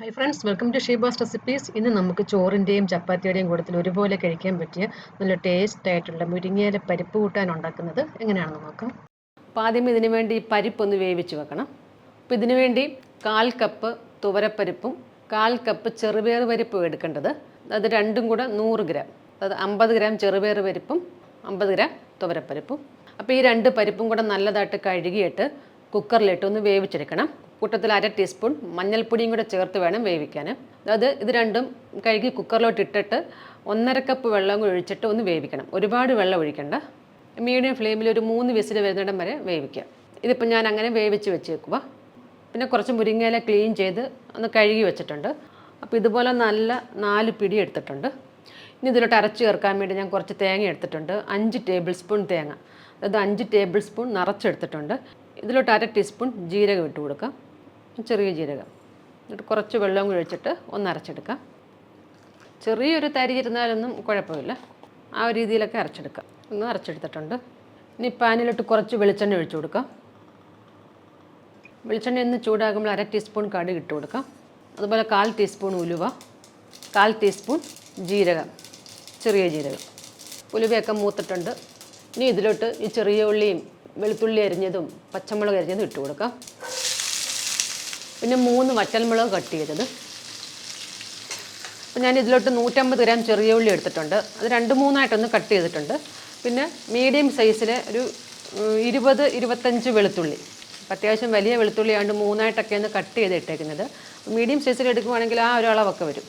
Hi friends welcome to Sheeba's recipes ഇന്ന് നമുക്ക് ചോറിന്റെയും ചപ്പാത്തിയുടെയും കൂട്ടത്തിൽ ഒരുപോലെ കഴിക്കാൻ പറ്റിയ നല്ല ടേസ്റ്റ് ആയിട്ടുള്ള മുരിങ്ങയില പരിപ്പ് കൂട്ടാൻ ഉണ്ടാക്കുന്നത് എങ്ങനെയാണെന്ന് നോക്കാം. അപ്പോൾ ആദ്യം ഇതിനു വേണ്ടി പരിപ്പൊന്ന് വേവിച്ച് വെക്കണം. അപ്പോൾ ഇതിനു വേണ്ടി കാൽ കപ്പ് തുവരപ്പരിപ്പും കാൽ കപ്പ് ചെറുപയർ പരിപ്പും എടുക്കേണ്ടത്. അത് രണ്ടും കൂടെ നൂറ് ഗ്രാം. അതായത് അമ്പത് ഗ്രാം ചെറുപയർ പരിപ്പും അമ്പത് ഗ്രാം തുവരപ്പരിപ്പും. അപ്പോൾ ഈ രണ്ട് പരിപ്പും കൂടെ നല്ലതായിട്ട് കഴുകിയിട്ട് കുക്കറിലിട്ട് ഒന്ന് വേവിച്ചെടുക്കണം. കൂട്ടത്തിൽ അര ടീസ്പൂൺ മഞ്ഞൾപ്പൊടിയും കൂടെ ചേർത്ത് വേണം വേവിക്കാൻ. അതായത് ഇത് രണ്ടും കഴുകി കുക്കറിലോട്ട് ഇട്ടിട്ട് ഒന്നര കപ്പ് വെള്ളം കൂടി ഒഴിച്ചിട്ട് ഒന്ന് വേവിക്കണം. ഒരുപാട് വെള്ളം ഒഴിക്കണ്ട. മീഡിയം ഫ്ലെയിമിൽ ഒരു മൂന്ന് വിസിൽ വരുന്നിടം വരെ വേവിക്കുക. ഇതിപ്പോൾ ഞാൻ അങ്ങനെ വേവിച്ച് വെച്ചേക്കുക പിന്നെ കുറച്ച് മുരിങ്ങയില ക്ലീൻ ചെയ്ത് ഒന്ന് കഴുകി വെച്ചിട്ടുണ്ട്. അപ്പോൾ ഇതുപോലെ നല്ല നാല് പിടി എടുത്തിട്ടുണ്ട്. ഇനി ഇതിലോട്ട് അരച്ച് ചേർക്കാൻ വേണ്ടി ഞാൻ കുറച്ച് തേങ്ങ എടുത്തിട്ടുണ്ട്. അഞ്ച് ടേബിൾ സ്പൂൺ തേങ്ങ. അതായത് അഞ്ച് ടേബിൾ സ്പൂൺ നിറച്ചെടുത്തിട്ടുണ്ട്. ഇതിലോട്ട് അര ടീസ്പൂൺ ജീരകം ഇട്ട് കൊടുക്കാം. ചെറിയ ജീരകം. എന്നിട്ട് കുറച്ച് വെള്ളം കൂടി ഒഴിച്ചിട്ട് ഒന്ന് അരച്ചെടുക്കാം ചെറിയൊരു തരി ഇരുന്നാലൊന്നും കുഴപ്പമില്ല. ആ ഒരു രീതിയിലൊക്കെ അരച്ചെടുക്കാം ഒന്ന് അരച്ചെടുത്തിട്ടുണ്ട്. ഇനി പാനിലിട്ട് കുറച്ച് വെളിച്ചെണ്ണ ഒഴിച്ചു കൊടുക്കാം വെളിച്ചെണ്ണ ഒന്ന് ചൂടാകുമ്പോൾ അര ടീസ്പൂൺ കടുക് ഇട്ട് കൊടുക്കാം അതുപോലെ കാൽ ടീസ്പൂൺ ഉലുവ കാൽ ടീസ്പൂൺ ജീരകം ചെറിയ ജീരകം. ഉലുവയൊക്കെ മൂത്തിട്ടുണ്ട്. ഇനി ഇതിലോട്ട് ഈ ചെറിയ ഉള്ളിയും വെളുത്തുള്ളി അരിഞ്ഞതും പച്ചമുളക് അരിഞ്ഞതും ഇട്ട് കൊടുക്കാം പിന്നെ മൂന്ന് വറ്റൽമുളക് കട്ട് ചെയ്തത്. അപ്പോൾ ഞാൻ ഇതിലോട്ട് നൂറ്റമ്പത് ഗ്രാം ചെറിയ ഉള്ളി എടുത്തിട്ടുണ്ട്. അത് രണ്ട് മൂന്നായിട്ടൊന്ന് കട്ട് ചെയ്തിട്ടുണ്ട്. പിന്നെ മീഡിയം സൈസിലെ ഒരു ഇരുപത് ഇരുപത്തഞ്ച് വെളുത്തുള്ളി. അത്യാവശ്യം വലിയ വെളുത്തുള്ളി ആണ്ട് മൂന്നായിട്ടൊക്കെ ഒന്ന് കട്ട് ചെയ്ത് ഇട്ടേക്കുന്നത് മീഡിയം സൈസിൽ എടുക്കുവാണെങ്കിൽ ആ ഒരു അളവൊക്കെ വരും.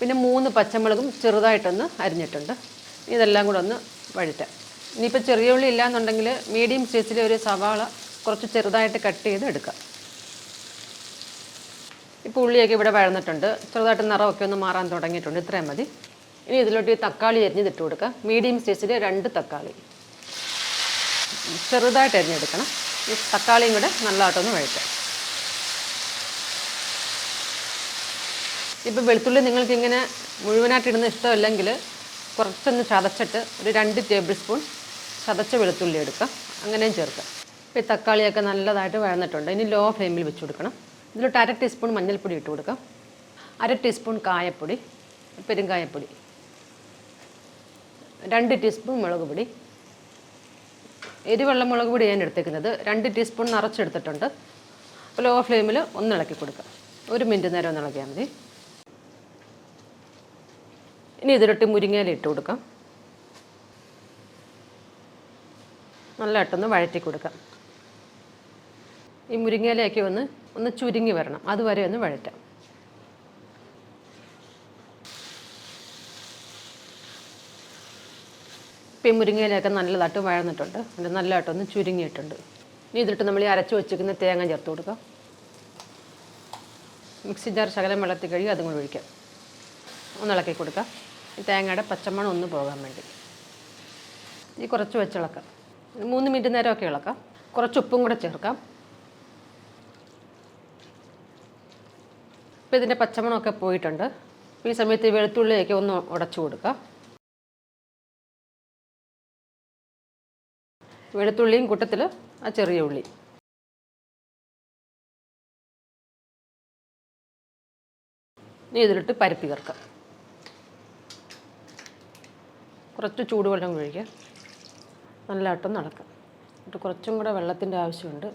പിന്നെ മൂന്ന് പച്ചമുളകും ചെറുതായിട്ടൊന്ന് അരിഞ്ഞിട്ടുണ്ട്. ഇതെല്ലാം കൂടെ ഒന്ന് വഴുറ്റാം. ഇനിയിപ്പോൾ ചെറിയ ഉള്ളി ഇല്ലാന്നുണ്ടെങ്കിൽ മീഡിയം സൈസിലെ ഒരു സവാള കുറച്ച് ചെറുതായിട്ട് കട്ട് ചെയ്ത് എടുക്കാം ഇപ്പോൾ ഉള്ളിയൊക്കെ ഇവിടെ വഴന്നിട്ടുണ്ട്. ചെറുതായിട്ട് നിറമൊക്കെ ഒന്ന് മാറാൻ തുടങ്ങിയിട്ടുണ്ട്. ഇത്രയും മതി. ഇനി ഇതിലോട്ട് ഈ തക്കാളി അരിഞ്ഞത് ഇട്ട് കൊടുക്കുക മീഡിയം സൈസിൽ രണ്ട് തക്കാളി. ചെറുതായിട്ട് അരിഞ്ഞെടുക്കണം. ഈ തക്കാളിയും കൂടെ നല്ലതായിട്ടൊന്ന് വഴറ്റാം. ഇപ്പോൾ വെളുത്തുള്ളി നിങ്ങൾക്ക് ഇങ്ങനെ മുഴുവനായിട്ട് ഇടുന്ന ഇഷ്ടമല്ലെങ്കിൽ കുറച്ചൊന്ന് ചതച്ചിട്ട് ഒരു രണ്ട് ടേബിൾ സ്പൂൺ ചതച്ച വെളുത്തുള്ളി എടുക്കുക അങ്ങനെയും ചേർക്കുക ഇപ്പോൾ ഈ തക്കാളിയൊക്കെ നല്ലതായിട്ട് വഴന്നിട്ടുണ്ട്. ഇനി ലോ ഫ്ലെയിമിൽ വെച്ച് കൊടുക്കണം. ഇതിലോട്ട് അര ടീസ്പൂൺ മഞ്ഞൾപ്പൊടി ഇട്ട് കൊടുക്കാം. അര ടീസ്പൂൺ കായപ്പൊടി പെരുങ്കായപ്പൊടി രണ്ട് ടീസ്പൂൺ മുളക് പൊടി. എരിവെള്ള മുളക് പൊടി ഞാൻ എടുത്തേക്കുന്നത് രണ്ട് ടീസ്പൂൺ നിറച്ചെടുത്തിട്ടുണ്ട്. അപ്പോൾ ലോ ഫ്ലെയിമിൽ ഒന്ന് ഇളക്കി കൊടുക്കാം. ഒരു മിനിറ്റ് നേരം ഒന്ന് ഇളക്കിയാൽ മതി. ഇനി ഇതിലിട്ട് മുരിങ്ങയില ഇട്ട് കൊടുക്കാം. നല്ലതായിട്ടൊന്ന് വഴറ്റി കൊടുക്കാം. ഈ മുരിങ്ങയിലയൊക്കെ ഒന്ന് ഒന്ന് ചുരുങ്ങി വരണം. അതുവരെ ഒന്ന് വഴറ്റാം. ഇപ്പം ഈ മുരിങ്ങയിലൊക്കെ നല്ലതായിട്ട് വഴന്നിട്ടുണ്ട്. അത് നല്ലതായിട്ടൊന്ന് ചുരുങ്ങിയിട്ടുണ്ട്. ഇനി ഇതിട്ട് നമ്മൾ ഈ അരച്ച് വെച്ചിരിക്കുന്ന തേങ്ങ ചേർത്ത് കൊടുക്കാം. മിക്സി ജാർ ശകലം വെള്ളത്തിൽ കഴുകി അതും കൂടി ഒഴിക്കാം. ഒന്ന് ഇളക്കി കൊടുക്കാം. ഈ തേങ്ങയുടെ പച്ചമണം ഒന്ന് പോകാൻ വേണ്ടി. ഈ കുറച്ച് വെച്ചിളക്കാം മൂന്ന് മിനിറ്റ് നേരമൊക്കെ ഇളക്കാം. കുറച്ച് ഉപ്പും കൂടെ ചേർക്കാം. ഇപ്പോൾ ഇതിന്റെ പച്ചമണമൊക്കെ പോയിട്ടുണ്ട്. ഈ സമയത്ത് വെളുത്തുള്ളിയൊക്കെ ഒന്ന് ഉടച്ചു കൊടുക്കുക വെളുത്തുള്ളിയും കൂട്ടത്തിൽ ആ ചെറിയ ഉള്ളി. ഇതിലിട്ട് പരിപ്പ് ചേർക്കാം. കുറച്ച് ചൂടുവെള്ളം ഒഴിക്കുക നല്ലതായിട്ടും നടക്കാം എന്നിട്ട് കുറച്ചും കൂടെ വെള്ളത്തിന്റെ ആവശ്യമുണ്ട്.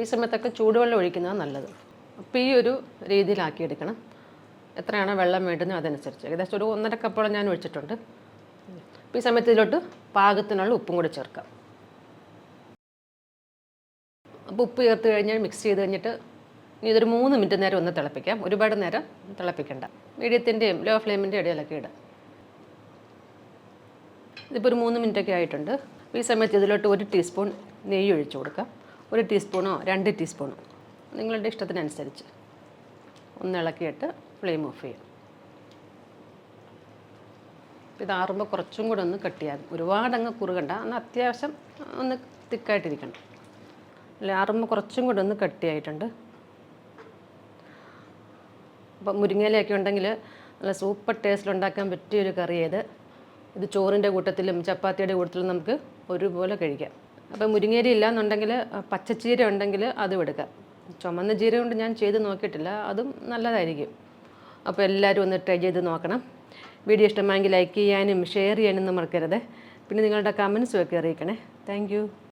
ഈ സമയത്തൊക്കെ ചൂടുവെള്ളം ഒഴിക്കുന്നത് നല്ലത്. അപ്പോൾ ഈ ഒരു രീതിയിലാക്കി എടുക്കണം. എത്രയാണോ വെള്ളം വേണ്ടുന്നത് അതനുസരിച്ച്. ഏകദേശം ഒരു ഒന്നര കപ്പോളം ഞാൻ ഒഴിച്ചിട്ടുണ്ട്. അപ്പോൾ ഈ സമയത്ത് ഇതിലോട്ട് പാകത്തിനുള്ള ഉപ്പും കൂടി ചേർക്കാം. അപ്പോൾ ഉപ്പ് ചേർത്ത് കഴിഞ്ഞാൽ മിക്സ് ചെയ്ത് കഴിഞ്ഞിട്ട് ഇനി ഇതൊരു മൂന്ന് മിനിറ്റ് നേരം ഒന്ന് തിളപ്പിക്കാം. ഒരുപാട് നേരം തിളപ്പിക്കണ്ട. മീഡിയത്തിന്റെയും ലോ ഫ്ലെയിമിന്റെ ഇടയിലൊക്കെ ഇടാം. ഇതിപ്പോൾ ഒരു മൂന്ന് മിനിറ്റൊക്കെ ആയിട്ടുണ്ട്. ഈ സമയത്ത് ഇതിലോട്ട് ഒരു ടീസ്പൂൺ നെയ്യ് ഒഴിച്ചു കൊടുക്കാം. ഒരു ടീസ്പൂണോ രണ്ട് ടീസ്പൂണോ നിങ്ങളുടെ ഇഷ്ടത്തിനനുസരിച്ച് ഒന്ന് ഇളക്കിയിട്ട് ഫ്ലെയിം ഓഫ് ചെയ്യാം. ഇത് ആറുമ്പോൾ കുറച്ചും കൂടെ ഒന്ന് കട്ടിയാകും ഒരുപാട് അങ്ങ് കുറുകണ്ട. അന്ന് അത്യാവശ്യം ഒന്ന് തിക്കായിട്ടിരിക്കണം. അല്ല? ആറുമ്പോൾ കുറച്ചും കൂടെ ഒന്ന് കട്ടിയായിട്ടുണ്ട് അപ്പം മുരിങ്ങയിലൊക്കെ ഉണ്ടെങ്കിൽ നല്ല സൂപ്പർ ടേസ്റ്റിൽ ഉണ്ടാക്കാൻ പറ്റിയൊരു കറി ഇത്. ഇത് ചോറിന്റെ കൂട്ടത്തിലും ചപ്പാത്തിയുടെ കൂട്ടത്തിലും നമുക്ക് ഒരുപോലെ കഴിക്കാം. അപ്പം ഇല്ല എന്നുണ്ടെങ്കിൽ പച്ചച്ചീര ഉണ്ടെങ്കിൽ അതും എടുക്കാം. ചുമന്ന ജീര കൊണ്ട് ഞാൻ ചെയ്ത് നോക്കിയിട്ടില്ല അതും നല്ലതായിരിക്കും. അപ്പോൾ എല്ലാവരും ഒന്ന് ട്രൈ ചെയ്ത് നോക്കണം. വീഡിയോ ഇഷ്ടമായെങ്കിൽ ലൈക്ക് ചെയ്യാനും ഷെയർ ചെയ്യാനും മറക്കരുത്. പിന്നെ നിങ്ങളുടെ കമൻസും ഒക്കെ അറിയിക്കണേ. താങ്ക്